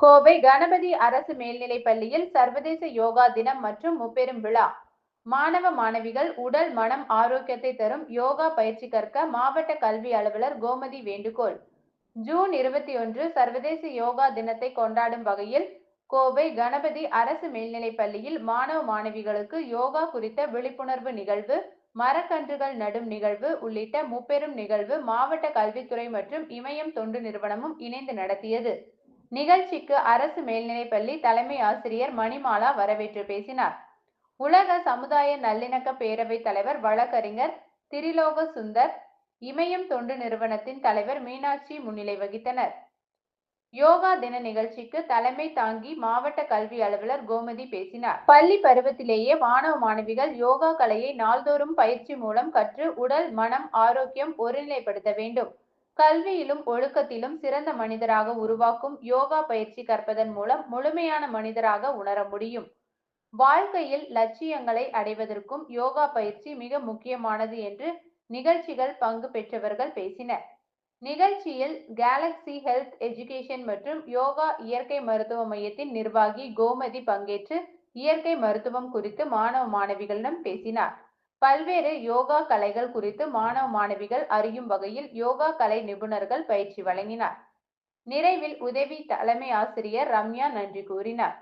கோவை கணபதி அரசு மேல்நிலைப் பள்ளியில் சர்வதேச யோகா தினம் மற்றும் முப்பெரும் விழா. மாணவ மாணவிகள் உடல் மனம் ஆரோக்கியத்தை தரும் யோகா பயிற்சி கற்க மாவட்ட கல்வி அலுவலர் கோமதி வேண்டுகோள். ஜூன் இருபத்தி ஒன்று சர்வதேச யோகா தினத்தை கொண்டாடும் வகையில் கோவை கணபதி அரசு மேல்நிலைப் பள்ளியில் மாணவ மாணவிகளுக்கு யோகா குறித்த விழிப்புணர்வு நிகழ்வு மரக்கன்றுகள் நடும் நிகழ்வு உள்ளிட்ட முப்பெரும் நிகழ்வு மாவட்ட கல்வித்துறை மற்றும் இமயம் தொண்டு நிறுவனமும் இணைந்து நடத்தியது. நிகழ்ச்சிக்கு அரசு மேல்நிலைப்பள்ளி தலைமை ஆசிரியர் மணிமாலா வரவேற்று பேசினார். உலக சமுதாய நல்லிணக்க பேரவைத் தலைவர் வழக்கறிஞர் திரிலோக சுந்தர் இமயம் தொண்டு நிறுவனத்தின் தலைவர் மீனாட்சி முன்னிலை வகித்தனர். யோகா தின நிகழ்ச்சிக்கு தலைமை தாங்கி மாவட்ட கல்வி அலுவலர் கோமதி பேசினார். பள்ளி பருவத்திலேயே மாணவ மாணவிகள் யோகா கலையை நாள்தோறும் பயிற்சி மூலம் கற்று உடல் மனம் ஆரோக்கியம் ஒருநிலைப்படுத்த வேண்டும். கல்வியிலும் ஒழுக்கத்திலும் சிறந்த மனிதராக உருவாக்கும் யோகா பயிற்சி கற்பதன் மூலம் முழுமையான மனிதராக உணர முடியும். வாழ்க்கையில் லட்சியங்களை அடைவதற்கும் யோகா பயிற்சி மிக முக்கியமானது என்று நிகழ்ச்சிகள் பங்கு பெற்றவர்கள் பேசினர். நிகழ்ச்சியில் கேலக்ஸி ஹெல்த் எஜுகேஷன் மற்றும் யோகா இயற்கை மருத்துவ மையத்தின் நிர்வாகி கோமதி பங்கேற்று இயற்கை மருத்துவம் குறித்து மாணவ மாணவிகளிடம் பேசினார். பல்வேறு யோகா கலைகள் குறித்து மாணவ மாணவிகள் அறியும் வகையில் யோகா கலை நிபுணர்கள் பயிற்சி வழங்கினார். நிறைவில் உதவி தலைமை ஆசிரியர் ரம்யா நன்றி கூறினார்.